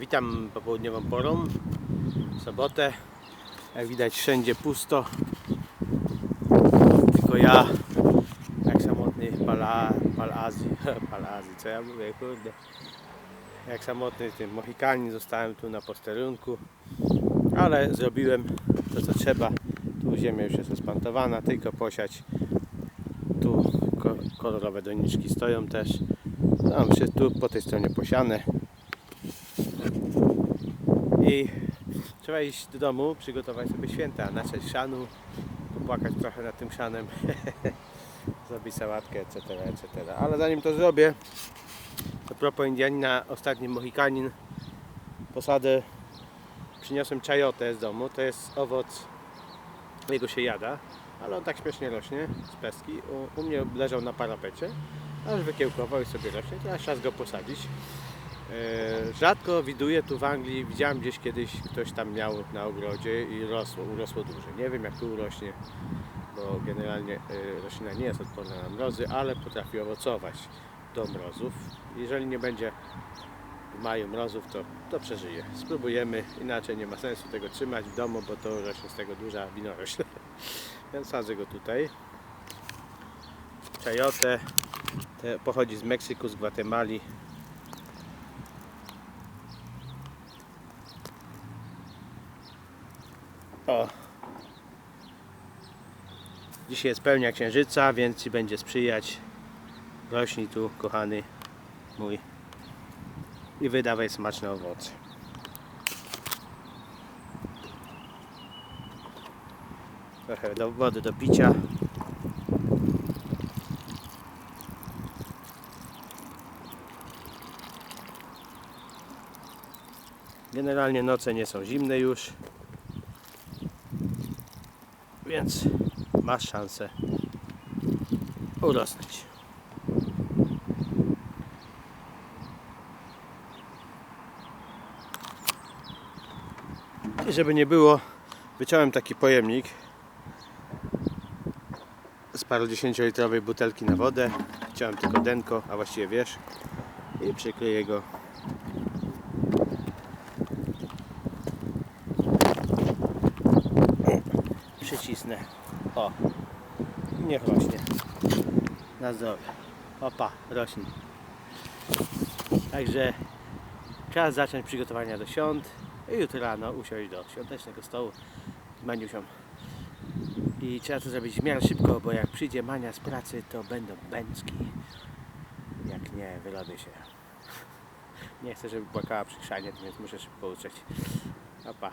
Witam popołudniową porą, sobotę. Jak widać wszędzie pusto. Tylko ja, jak samotny pala, pal Azji, pal Azji, co ja mówię, kurde. Jak samotny tym Mohikanin zostałem tu na posterunku, ale zrobiłem to co trzeba. Tu ziemia już jest rozpantowana, tylko posiać. Tu ko- kolorowe doniczki stoją też. Tam się tu po tej stronie posiane. I trzeba iść do domu, przygotować sobie święta, naciąć szanu, popłakać trochę nad tym szanem, zrobić sałatkę, etc., etc. Ale zanim to zrobię, to propos Indianina, ostatni Mohikanin, posadę przyniosłem czajotę z domu, to jest owoc, jego się jada, ale on tak śmiesznie rośnie z pestki. U, u mnie leżał na parapecie, aż wykiełkował i sobie rośnie, teraz czas go posadzić. E, Rzadko widuję tu w Anglii, widziałem gdzieś kiedyś ktoś tam miał na ogrodzie i rosło, urosło duże. Nie wiem jak tu urośnie, bo generalnie e, roślina nie jest odporna na mrozy, ale potrafi owocować do mrozów. Jeżeli nie będzie w maju mrozów, to, to przeżyje. Spróbujemy, inaczej nie ma sensu tego trzymać w domu, bo to rośnie z tego duża winorośl. Więc sadzę go tutaj. Czajotę te pochodzi z Meksyku, z Gwatemali. O. Dzisiaj jest pełnia księżyca, więc ci będzie sprzyjać. Rośnij tu, kochany mój. I wydawaj smaczne owoce. Trochę do wody do picia. Generalnie noce nie są zimne już. Więc masz szansę urosnąć. I żeby nie było, wyciąłem taki pojemnik z parodziesięciolitrowej butelki na wodę. Chciałem tylko denko, a właściwie wiesz, i przykleję go przycisnę. O, niech rośnie. Na zdrowie. Opa, rośnie. Także czas zacząć przygotowania do świąt i jutro rano usiąść do świątecznego stołu z Maniusią. I trzeba to zrobić w miarę szybko, bo jak przyjdzie Mania z pracy, to będą bęcki. Jak nie, wyrobię się. Nie chcę, żeby płakała przy chrzanie, więc muszę szybko uczyć. Opa.